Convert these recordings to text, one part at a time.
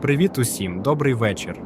Привіт усім, добрий вечір.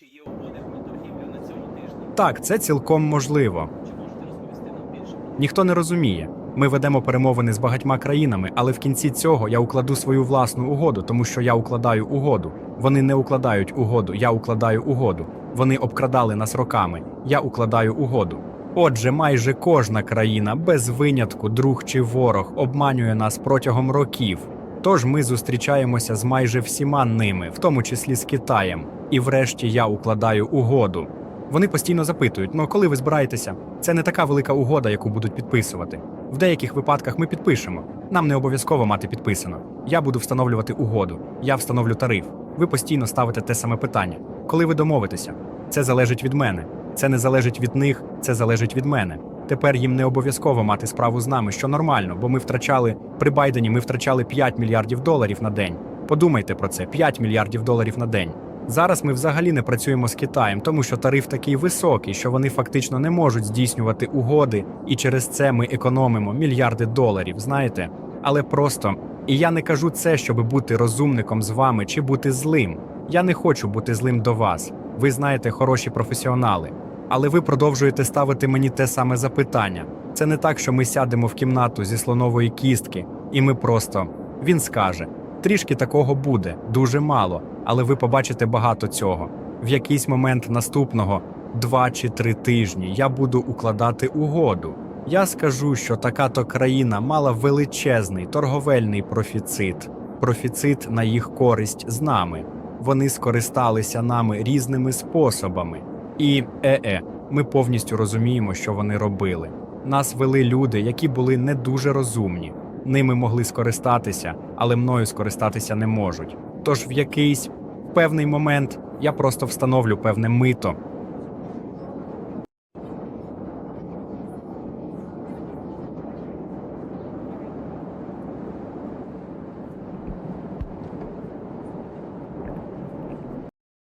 Чи є угоди про торгівлю на цьому тижні? Так, це цілком можливо. Чи можете розповісти нам більше? Ніхто не розуміє. Ми ведемо перемовини з багатьма країнами, але в кінці цього я укладу свою власну угоду, тому що я укладаю угоду. Вони не укладають угоду, я укладаю угоду. Вони обкрадали нас роками. Я укладаю угоду. Отже, майже кожна країна, без винятку, друг чи ворог, обманює нас протягом років. Тож ми зустрічаємося з майже всіма ними, в тому числі з Китаєм. І врешті я укладаю угоду. Вони постійно запитують: ну коли ви збираєтеся? Це не така велика угода, яку будуть підписувати. В деяких випадках ми підпишемо. Нам не обов'язково мати підписано. Я буду встановлювати угоду, я встановлю тариф. Ви постійно ставите те саме питання. Коли ви домовитеся? Це залежить від мене. Це не залежить від них, це залежить від мене. Тепер їм не обов'язково мати справу з нами, що нормально, бо ми втрачали при Байдені. Ми втрачали 5 мільярдів доларів на день. Подумайте про це: 5 мільярдів доларів на день. Зараз ми взагалі не працюємо з Китаєм, тому що тариф такий високий, що вони фактично не можуть здійснювати угоди, і через це ми економимо мільярди доларів. Знаєте, але просто і я не кажу це, щоб бути розумником з вами чи бути злим. Я не хочу бути злим до вас. Ви знаєте, хороші професіонали. Але ви продовжуєте ставити мені те саме запитання. Це не так, що ми сядемо в кімнату зі слонової кістки, і ми просто він скаже: трішки такого буде, дуже мало, але ви побачите багато цього. В якийсь момент наступного два чи три тижні я буду укладати угоду. Я скажу, що така то країна мала величезний торговельний профіцит, профіцит на їх користь з нами. Вони скористалися нами різними способами. І е-е, ми повністю розуміємо, що вони робили. Нас вели люди, які були не дуже розумні. Ними могли скористатися, але мною скористатися не можуть. Тож в якийсь певний момент я просто встановлю певне мито